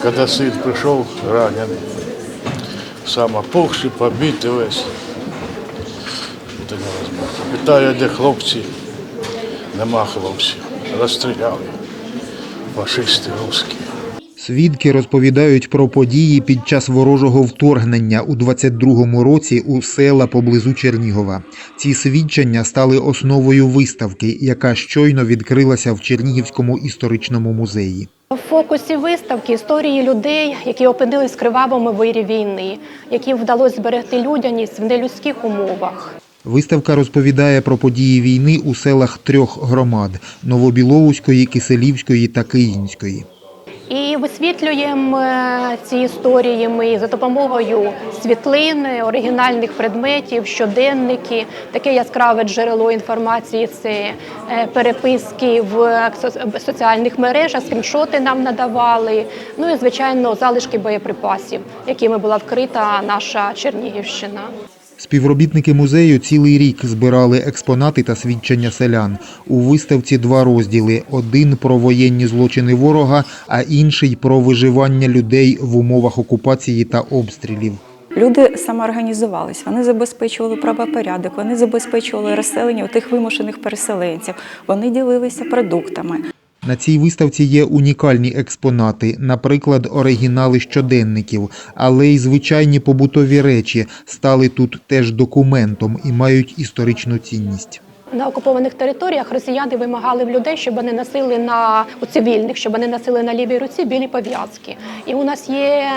Когда сын пришел раненый, сам опухший, побитый весь. Это невозможно. Питаю, де хлопці, нема хлопців. Розстріляли. Фашисти русські. Свідки розповідають про події під час ворожого вторгнення у 22-му році у села поблизу Чернігова. Ці свідчення стали основою виставки, яка щойно відкрилася в Чернігівському історичному музеї. В фокусі виставки історії людей, які опинились в кривавому вирі війни, яким вдалося зберегти людяність в нелюдських умовах. Виставка розповідає про події війни у селах трьох громад: Новобіловської, Киселівської та Київської. І висвітлюємо е, ці історії ми за допомогою світлин, оригінальних предметів, щоденники. Таке яскраве джерело інформації це е, переписки в соціальних мережах, скріншоти нам надавали. Ну і звичайно залишки боєприпасів, якими була вкрита наша Чернігівщина. Співробітники музею цілий рік збирали експонати та свідчення селян. У виставці два розділи: один про воєнні злочини ворога, а інший про виживання людей в умовах окупації та обстрілів. Люди самоорганізувались, вони забезпечували правопорядок, вони забезпечували розселення тих вимушених переселенців, вони ділилися продуктами. На цій виставці є унікальні експонати, наприклад, оригінали щоденників, але й звичайні побутові речі стали тут теж документом і мають історичну цінність. На окупованих територіях росіяни вимагали в людей, щоб вони носили на у цивільних, щоб вони носили на лівій руці білі пов'язки. І у нас є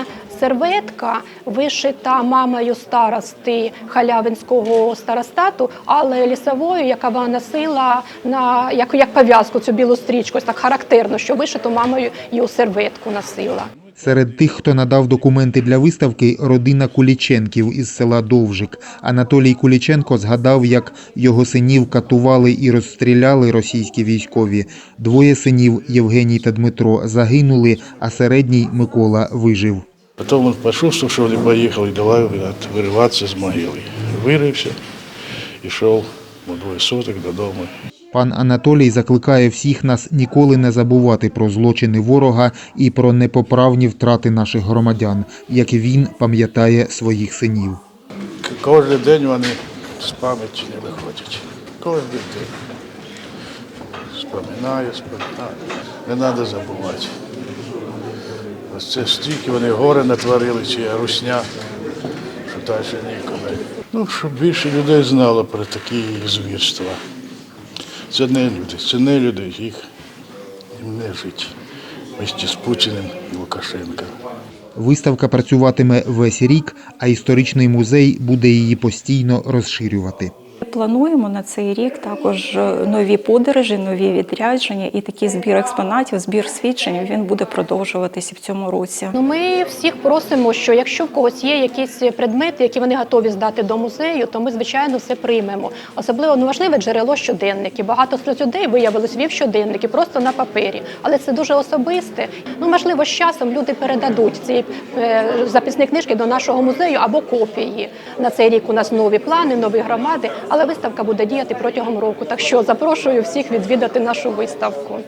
серветка, вишита мамою старости халявинського старостату, але лісовою, яка вона носила на як, як пов'язку цю білу стрічку. Так характерно, що вишиту мамою її серветку носила. Серед тих, хто надав документи для виставки, родина Куліченків із села Довжик. Анатолій Куліченко згадав, як його синів катували і розстріляли російські військові. Двоє синів Євгеній та Дмитро загинули, а середній Микола вижив. Потім він почувствовав, що вони поїхали, давай говорить, вириватися з могили. Вирився, йшов у двоє суток додому. Пан Анатолій закликає всіх нас ніколи не забувати про злочини ворога і про непоправні втрати наших громадян, як він пам'ятає своїх синів. Кожен день вони з пам'яті не виходять. Кожен день. Споминаю, споминаю. Не треба забувати. Ось це стільки вони горе натворили, чи русня, що далі ніколи. Ну, щоб більше людей знало про такі звірства. Це не люди, це не люди, їх їм не жити. Вместе з Путіним і Лукашенком. Виставка працюватиме весь рік, а історичний музей буде її постійно розширювати. Плануємо на цей рік також нові подорожі, нові відрядження і такий збір експонатів, збір свідчень він буде продовжуватися в цьому році. Ну, ми всіх просимо, що якщо в когось є якісь предмети, які вони готові здати до музею, то ми звичайно все приймемо. Особливо ну, важливе джерело щоденники. Багато з людей виявилось вів щоденники просто на папері, але це дуже особисте. Ну можливо, з часом люди передадуть ці е, записні книжки до нашого музею або копії. На цей рік у нас нові плани, нові громади, виставка буде діяти протягом року. Так що запрошую всіх відвідати нашу виставку.